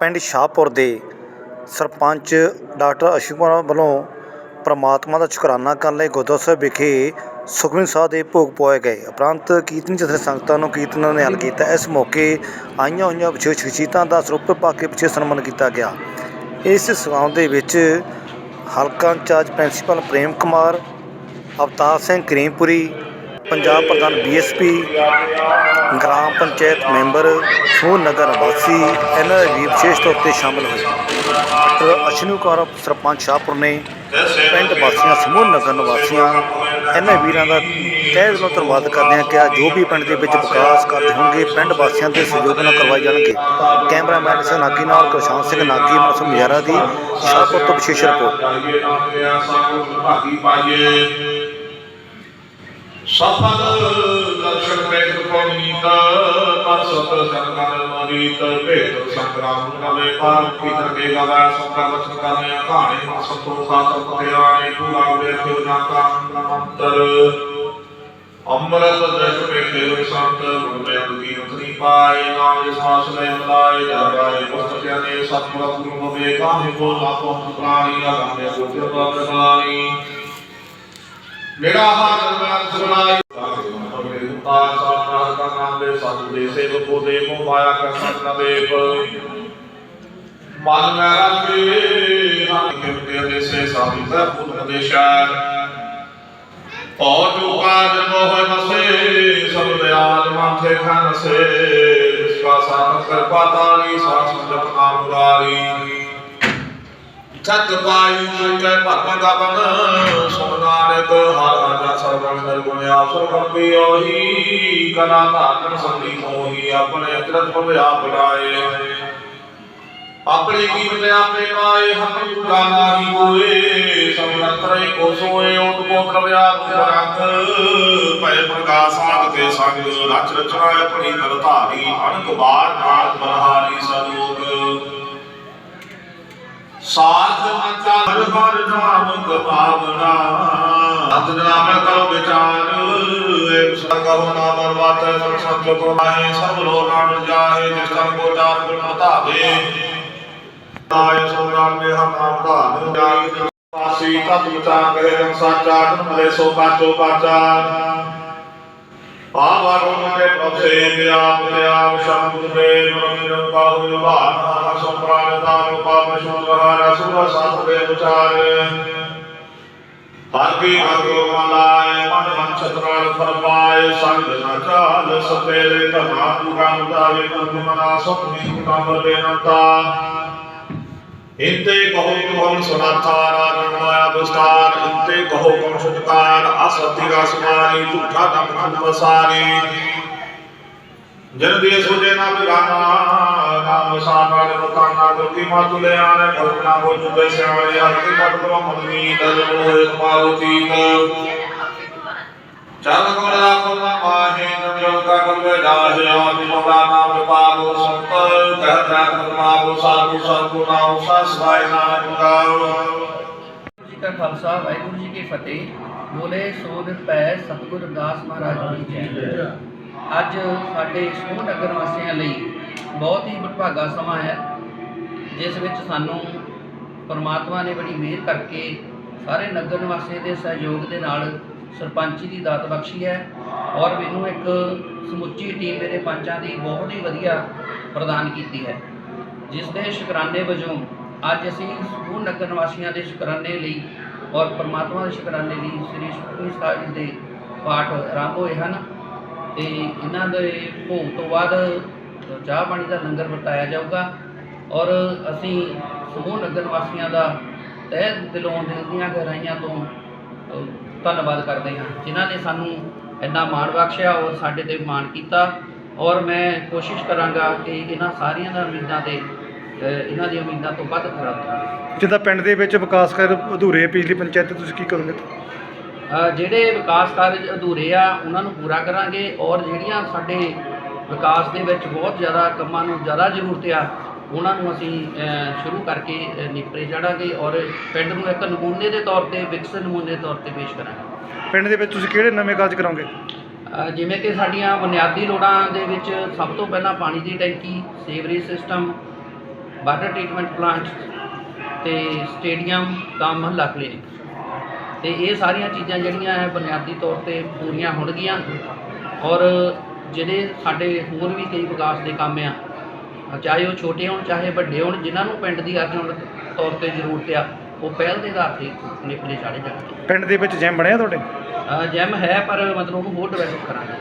ਪਿੰਡ ਸ਼ਾਹਪੁਰ ਦੇ ਸਰਪੰਚ ਡਾਕਟਰ ਅਸ਼ੋਕ ਕੁਮਾਰ ਵੱਲੋਂ ਪ੍ਰਮਾਤਮਾ ਦਾ ਸ਼ੁਕਰਾਨਾ ਕਰਨ ਲਈ ਗੁਰਦੁਆਰਾ ਸਾਹਿਬ ਵਿਖੇ ਸੁਖਮਨੀ ਸਾਹਿਬ ਦੇ ਭੋਗ ਪਵਾਏ ਗਏ। ਉਪਰੰਤ ਕੀਰਤਨੀ ਜਥੇ ਸੰਗਤਾਂ ਨੂੰ ਕੀਰਤਨਾਂ ਨੇ ਹੱਲ ਕੀਤਾ। ਇਸ ਮੌਕੇ ਆਈਆਂ ਹੋਈਆਂ ਵਿਸ਼ੇਸ਼ ਸ਼ਖਸੀਅਤਾਂ ਦਾ ਸਰੂਪ ਪਾ ਕੇ ਪਿੱਛੇ ਸਨਮਾਨ ਕੀਤਾ ਗਿਆ। ਇਸ ਸਮਾਗਮ ਦੇ ਵਿੱਚ ਹਲਕਾ ਇੰਚਾਰਜ ਪ੍ਰਿੰਸੀਪਲ ਪ੍ਰੇਮ ਕੁਮਾਰ, ਅਵਤਾਰ ਸਿੰਘ ਕਰੀਮਪੁਰੀ ਪੰਜਾਬ ਪ੍ਰਧਾਨ ਬੀਐਸਪੀ ਗ੍ਰਾਮ ਪੰਚਾਇਤ ਮੈਂਬਰ ਸਮੂਹ ਨਗਰ ਵਾਸੀ ਇਹਨਾਂ ਦੇ ਵੀ ਵਿਸ਼ੇਸ਼ ਤੌਰ ਤੇ ਸ਼ਾਮਲ ਹੋਏ। ਡਾਕਟਰ ਅਸ਼ਨੂ ਕੌਰ, ਸਰਪੰਚ ਸ਼ਾਹਪੁਰ ਨੇ ਪਿੰਡ ਵਾਸੀਆਂ, ਸਮੂਹ ਨਗਰ ਨਿਵਾਸੀਆਂ ਇਹਨਾਂ ਵੀਰਾਂ ਦਾ ਤਹਿ ਦਿਲੋਂ ਧੰਨਵਾਦ ਕਰਦੇ ਹਾਂ ਕਿ ਆ ਜੋ ਵੀ ਪਿੰਡ ਦੇ ਵਿੱਚ ਵਿਕਾਸ ਕਰਦੇ ਹੋਣਗੇ, ਪਿੰਡ ਵਾਸੀਆਂ ਦੇ ਸਹਿਯੋਗ ਨਾਲ ਕਰਵਾਏ ਜਾਣਗੇ। ਕੈਮਰਾਮੈਨ ਸਿੰਘ ਨਾਗੀ ਨਾਲ ਕੁਲਸ਼ਾਨ ਸਿੰਘ ਨਾਗੀ, ਮਸੂਮ ਮਜਾਰਾ ਦੀ ਸ਼ਾਹਪੁਰ ਤੋਂ ਵਿਸ਼ੇਸ਼ ਰਿਪੋਰਟ। ਸਫਲ ਦਰਸ਼ਨ ਪ੍ਰੇਤ ਪੌਨੀਤ ਪਰਸਤ ਸੰਗਨ ਮਰੀਤ ਭੇਤ ਸੰਗਰਾਮ ਕਵੇ ਪਾਰ ਕੀ ਤਰਕੇ ਗਵਾ ਸੰਗਰ ਵਚਨ ਕਰਨੇ ਕਹਾਣੀ ਸੰਤੋ ਸਾਤ ਪਤਿਆਣੇ ਪੂਰਾ ਵੇ ਜੋ ਨਾ ਕਾਮ ਮੰਤਰ। ਅੰਮ੍ਰਿਤ ਦਸ਼ ਪੇਖੇ ਸੰਤ ਗੁਰਮੇ ਅਦਗੀ ਉਤਨੀ ਪਾਏ, ਨਾਮ ਜਿਸ ਮਾਸ ਲੈ ਮਲਾਏ ਜਾਏ ਪੁਸਤਕਿਆ ਨੇ ਸਤਿਗੁਰੂ ਗੁਰੂ ਹੋਵੇ, ਕਾਹੇ ਕੋ ਲਾਪੋ ਪ੍ਰਾਣੀ ਆਗਾਮੇ ਗੁਰੂ ਬਾਣੀ ਮੇਰਾ ਹਾਥ ਮੈਂ ਸੁਣਾਈ ਤਾ ਸਾਧ ਦਾ ਨਾਮ ਦੇ ਸਤਿ ਦੇ ਸੇਵ ਕੋ ਦੇ ਮੋ ਮਾਇਆ ਕਰ ਸਤ ਨਵੇਪ ਮਨ ਮੈਂ ਰੱਖੇ ਹਾਂ ਕਿਰਤੇ ਦੇ ਸੇ ਸਾਧੀ ਦਾ ਪੁੱਤ ਦੇ ਸ਼ਾਰ ਔ ਜੋ ਕਾਜ ਮੋਹ ਮਸੇ ਸਭ ਦਿਆਲ ਮਾਥੇ ਖਨ ਸੇ ਵਿਸਵਾ ਸਾਥ ਕਰ ਪਾਤਾਲੀ ਸਾਥ ਜਪ ਨਾਮ ਮੁਰਾਰੀ ਛਤ ਪਾਈ ਕੈ ਭਗਵਾਨ ਦਾ ਬਨ ਸੁਨ ਨਾਨਕ, ਹਰ ਰਾਜਾ ਸਰਵਣ ਨਿਰਗੁਣ ਆਸਰ ਬੰਬੀ ਉਹੀ। ਕਲਾ ਧਾਰਨ ਸੰਦੀ ਹੋਈ, ਆਪਣੇ ਅਤਰਤ ਭਵ ਆਪ ਬਣਾਏ ਆਪਣੀ ਕੀਮਤ ਆਪੇ ਪਾਏ ਹਮ ਪੂਰਾ ਨਾਹੀ ਹੋਏ। ਸਮਨੰਤਰੇ ਕੋ ਸੋਏ, ਓਟ ਕੋ ਪ੍ਰਵਿਆ ਰੰਗ। ਭੈ ਪ੍ਰਕਾਸ਼ ਮਤ ਤੇ ਸੰਗ, ਰਚ ਰਚਨਾ ਆਪਣੀ ਕਰ ਧਾਰੀ, ਅਣਕ ਬਾਰ ਨਾਲ ਬਨਹਾਰੀ ਸਰੂਪ ਸਾਧ ਮੰਤਾ ਹਰ ਹਰ ਨਾਮ ਕਪਾਵਨਾ ਅੰਤ ਨਾਮ ਕਰੋ ਵਿਚਾਰ ਏਕ ਸੰਗਹੁ ਨਾਮ ਵਰਵਾਤ ਸਭ ਸੰਤ ਕੋ ਮਾਹੇ ਸਭ ਲੋ ਨਾਮ ਜਾਹੇ ਜਿਸ ਤਨ ਕੋ ਚਾਰ ਗੁਣ ਬਤਾਵੇ ਆਏ ਸੋ ਨਾਮ ਮੇ ਹਮ ਨਾਮ ਧਾਨ ਜਾਈ ਪਾਸੀ ਤਤ ਵਿਚਾਰ ਕਰੇ ਜਨ ਸਾਚਾ ਮਲੇ ਸੋ ਪਾਚੋ ਪਾਚਾ। ਆਵਾ ਰੋਣ ਕੇ ਪ੍ਰਭੇ ਵਿਆਪ ਵਿਆਪ ਸ਼ਬਦ ਦੇ ਮਨ ਪਾਹੁ ਨਿਭਾਨ ਸੰਪ੍ਰਾਨ ਦਾ ਰੂਪਾ ਮਸ਼ੂਰ ਰਹਾ ਸੁਰ ਸਾਥ ਦੇ ਵਿਚਾਰ ਹਰ ਕੀ ਭਗੋ ਮਲਾਏ ਮਨ ਮਨ ਛਤਰਾਲ ਫਰਮਾਏ ਸੰਗ ਨ ਚਾਲ ਸਤੇਰੇ ਧਨਾ ਪੂਰਾ ਮੁਤਾਵੇ ਕੁਮ ਮਨਾ ਸੁਖੀ ਕੰਮ ਬੇਨੰਤਾ ਇੰਤੇ ਕਹੋ ਤੁਮ ਸੁਨਾਥਾ ਰਾਜਨ ਮਾਇਆ ਵਿਸਤਾਰ ਇੰਤੇ ਕਹੋ ਕਮ ਸਤਕਾਰ? ਅਸਤੀ ਰਸ ਮਾਰੀ ਝੂਠਾ ਦਮ ਖੰਡ ਵਸਾਰੀ ਜਨ ਦੇ ਸੋਜੇ ਨਾ ਬਿਗਾਨਾ ਨਾਮ ਸਾਨਾਲ ਮਤਾਨਾ ਦੁਖੀ ਮਾਤੁ ਲੈ ਆਣੇ ਕਲਪਨਾ ਹੋ ਜੁਗੇ ਸਿਆਣੇ, ਹਰਿ ਮਤ ਕਰੋ ਮਨਮੀ ਦਲ ਹੋਏ ਤੁਮਾਰੋ ਤੀਤ ਚਰਨ ਕੋ ਰਾਖੋ ਨਾ ਮਾਹੇ ਨਮਿਓ ਕਾ ਕਲਵੇ ਜਾਹੇ ਆਦਿ ਮੋਲਾ ਨਾਮ ਪਾਵੋ ਸੰਤ, ਕਹਿ ਜਾਤ ਮਾਵੋ ਸਾਧੂ ਸੰਤੁ ਨਾਮ ਸਸਵਾਇ ਨਾਨਕ। ਗਾਓ ਜੀ ਕਾ ਖਾਲਸਾ ਵਾਹਿਗੁਰੂ ਜੀ ਕੀ ਫਤਿਹ। ਬੋਲੇ ਸੋ ਨਿਰਭੈ ਸਤਿਗੁਰ ਰਵਿਦਾਸ ਮਹਾਰਾਜ ਜੀ ਕੀ ਜੈ। ਅੱਜ ਸਾਡੇ ਸਮੂਹ ਨਗਰ ਵਾਸੀਆਂ ਲਈ ਬਹੁਤ ਹੀ ਵਡਭਾਗਾ ਸਮਾਂ ਹੈ, ਜਿਸ ਵਿੱਚ ਸਾਨੂੰ ਪਰਮਾਤਮਾ ਨੇ ਬੜੀ ਮਿਹਰ ਕਰਕੇ ਸਾਰੇ ਨਗਰ ਨਿਵਾਸੀਆਂ ਦੇ ਸਹਿਯੋਗ ਦੇ ਨਾਲ ਸਰਪੰਚੀ ਦੀ ਦਾਤ ਬਖਸ਼ੀ ਹੈ ਔਰ ਮੈਨੂੰ ਇੱਕ ਸਮੁੱਚੀ ਟੀਮ ਮੇਰੇ ਪੰਚਾਂ ਦੀ ਬਹੁਤ ਹੀ ਵਧੀਆ ਪ੍ਰਦਾਨ ਕੀਤੀ ਹੈ, ਜਿਸ ਦੇ ਸ਼ੁਕਰਾਨੇ ਵਜੋਂ ਅੱਜ ਅਸੀਂ ਸਮੂਹ ਨਗਰ ਨਿਵਾਸੀਆਂ ਦੇ ਸ਼ੁਕਰਾਨੇ ਲਈ ਔਰ ਪਰਮਾਤਮਾ ਦੇ ਸ਼ੁਕਰਾਨੇ ਲਈ ਸ੍ਰੀ ਸੁਖਮਨੀ ਸਾਹਿਬ ਜੀ ਦੇ ਪਾਠ ਆਰੰਭ ਹੋਏ ਹਨ ਤੇ ਇਹਨਾਂ ਦੇ ਭੋਗ ਤੋਂ ਬਾਅਦ ਚਾਹ ਪਾਣੀ ਦਾ ਲੰਗਰ ਵਰਤਾਇਆ ਜਾਊਗਾ ਔਰ ਅਸੀਂ ਸਮੂਹ ਨਗਰ ਨਿਵਾਸੀਆਂ ਦਾ ਤਹਿ ਦਿਲੋਂ ਦਿਲ ਦੀਆਂ ਗਹਿਰਾਈਆਂ ਤੋਂ ਧੰਨਵਾਦ ਕਰਦੇ ਹਾਂ, ਜਿਨ੍ਹਾਂ ਨੇ ਸਾਨੂੰ ਇੰਨਾ ਮਾਣ ਬਖਸ਼ਿਆ ਔਰ ਸਾਡੇ ਤੇ ਮਾਣ ਕੀਤਾ ਔਰ ਮੈਂ ਕੋਸ਼ਿਸ਼ ਕਰਾਂਗਾ ਕਿ ਇਹਨਾਂ ਸਾਰੀਆਂ ਦਾ ਉਮੀਦਾਂ ਤੇ ਅ, ਇਹਨਾਂ ਦੀਆਂ ਉਮੀਦਾਂ ਤੋਂ ਵੱਧ ਖਰਾ ਉਤਰਾਂ ਜਿੱਦਾਂ ਪਿੰਡ ਦੇ ਵਿੱਚ ਵਿਕਾਸ ਕਰ ਅਧੂਰੇ ਪਿਛਲੀ ਪੰਚਾਇਤ ਤੇ ਤੁਸੀਂ ਕੀ ਕਰੋਗੇ ਅ, ਜਿਹੜੇ ਵਿਕਾਸ ਕਾਰਜ ਅਧੂਰੇ ਆ ਉਹਨਾਂ ਨੂੰ ਪੂਰਾ ਕਰਾਂਗੇ ਔਰ ਜਿਹੜੀਆਂ ਸਾਡੇ ਵਿਕਾਸ ਦੇ ਵਿੱਚ ਬਹੁਤ ਜ਼ਿਆਦਾ ਕੰਮਾਂ ਨੂੰ ਜ਼ਿਆਦਾ ਜ਼ਰੂਰਤ ਆ ਉਹਨਾਂ ਨੂੰ ਅਸੀਂ ਅ, ਸ਼ੁਰੂ ਕਰਕੇ ਅ, ਨਿਪਟੇ ਜਾਣਾਂਗੇ ਔਰ ਪਿੰਡ ਨੂੰ ਇੱਕ ਨਮੂਨੇ ਦੇ ਤੌਰ ਤੇ ਵਿਕਸਿਤ ਨਮੂਨੇ ਦੇ ਤੌਰ ਤੇ ਪੇਸ਼ ਕਰਾਂਗੇ। ਪਿੰਡ ਦੇ ਵਿੱਚ ਤੁਸੀਂ ਕਿਹੜੇ ਨਵੇਂ ਕਾਰਜ ਕਰਾਓਗੇ? ਅ, ਜਿਵੇਂ ਕਿ ਸਾਡੀਆਂ ਬੁਨਿਆਦੀ ਲੋੜਾਂ ਦੇ ਵਿੱਚ ਸਭ ਤੋਂ ਪਹਿਲਾਂ ਪਾਣੀ ਦੀ ਟੈਂਕੀ sewerage system water treatment plant ਤੇ ਸਟੇਡੀਅਮ ਕੰਮ ਮਹੱਲਾ ਕਲੀਨਿਕ। ਤੇ ਇਹ ਸਾਰੀਆਂ ਚੀਜ਼ਾਂ ਜਿਹੜੀਆਂ ਹੈ ਬੁਨਿਆਦੀ ਤੌਰ ਤੇ ਪੂਰੀਆਂ ਹੋਣਗੀਆਂ ਔਰ ਜਿਹੜੇ ਸਾਡੇ ਹੋਰ ਵੀ ਕਈ ਵਿਕਾਸ ਦੇ ਕੰਮ ਆ ਚਾਹੇ ਉਹ ਛੋਟੇ ਹੋਣ ਚਾਹੇ ਵੱਡੇ ਹੋਣ ਜਿਨ੍ਹਾਂ ਨੂੰ ਪਿੰਡ ਦੀ ਅਰਜਨ ਤੌਰ ਤੇ ਜ਼ਰੂਰਤ ਆ ਉਹ ਪਹਿਲ ਦੇ ਆਧਾਰ ਤੇ ਨਿਪਲੇ ਚਾੜੇ ਜਾਣਗੇ ਪਿੰਡ ਦੇ ਵਿੱਚ ਜਿਮ ਬਣਿਆ ਤੁਹਾਡੇ? ਜੈਮ ਹੈ ਪਰ ਮਤਲਬ ਉਹਨੂੰ ਹੋਰ ਡਿਵੈਲਪ ਕਰਾਂਗੇ।